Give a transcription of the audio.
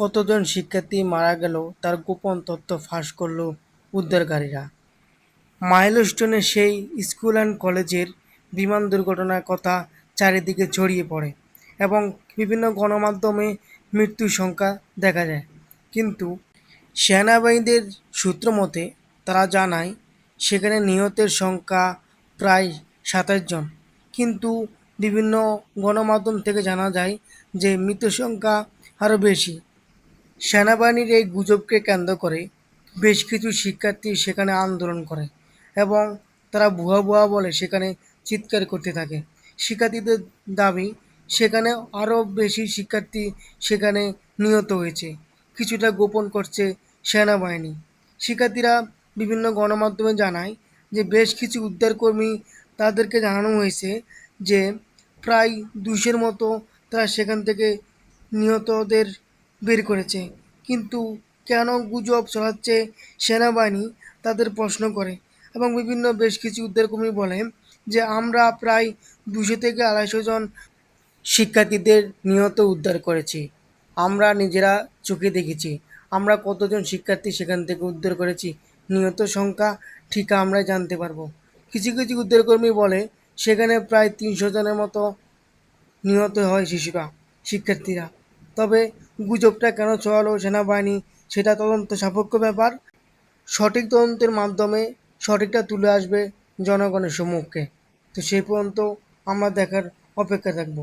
কতজন শিক্ষার্থী মারা গেল তার গোপন তথ্য ফাঁস করল উদ্ধারকারীরা। মাইলস্টোনে সেই স্কুল অ্যান্ড কলেজের বিমান দুর্ঘটনার কথা চারিদিকে ছড়িয়ে পড়ে এবং বিভিন্ন গণমাধ্যমে মৃত্যুর সংখ্যা দেখা যায়। কিন্তু সেনাবাহিনীদের সূত্র মতে তারা জানায়, সেখানে নিহতের সংখ্যা প্রায় সাতাশ জন। কিন্তু বিভিন্ন গণমাধ্যম থেকে জানা যায় যে মৃতের সংখ্যা আরও বেশি। সেনাবাহিনীর এই গুজবকে কেন্দ্র করে বেশ কিছু শিক্ষার্থী সেখানে আন্দোলন করে এবং তারা ভুয়া ভুয়া বলে সেখানে চিৎকার করতে থাকে। শিক্ষার্থীদের দাবি, সেখানে আরও বেশি শিক্ষার্থী সেখানে নিহত হয়েছে। কিছুটা গোপন করছে সেনাবাহিনী। শিক্ষার্থীরা বিভিন্ন গণমাধ্যমে জানায় যে বেশ কিছু উদ্ধারকর্মী তাদেরকে জানানো হয়েছে যে প্রায় দুশের মতো তারা সেখান থেকে নিহতদের বের করেছে। কিন্তু কেন গুজব ছড়াচ্ছে সেনাবাহিনী, তাদের প্রশ্ন করে এবং বিভিন্ন বেশ কিছু উদ্ধারকর্মী বলে যে, আমরা প্রায় দুশো থেকে আড়াইশো জন শিক্ষার্থীদের নিহত উদ্ধার করেছি। আমরা নিজেরা চোখে দেখেছি। আমরা কতজন শিক্ষার্থী সেখান থেকে উদ্ধার করেছি? নিহত সংখ্যা ঠিক আমরা জানতে পারব। কিছু কিছু উদ্ধারকর্মী বলে, সেখানে প্রায় তিনশো জনের মতো নিহত হয় শিশুরা, শিক্ষার্থীরা। তবে গুজবটা কেন ছড়ালো সেনাবাহিনী, সেটা তদন্ত সাপেক্ষ ব্যাপার। সঠিক তদন্তের মাধ্যমে সঠিকটা তুলে আসবে জনগণের সম্মুখে। তো সেই পর্যন্ত আমরা দেখার অপেক্ষা থাকব।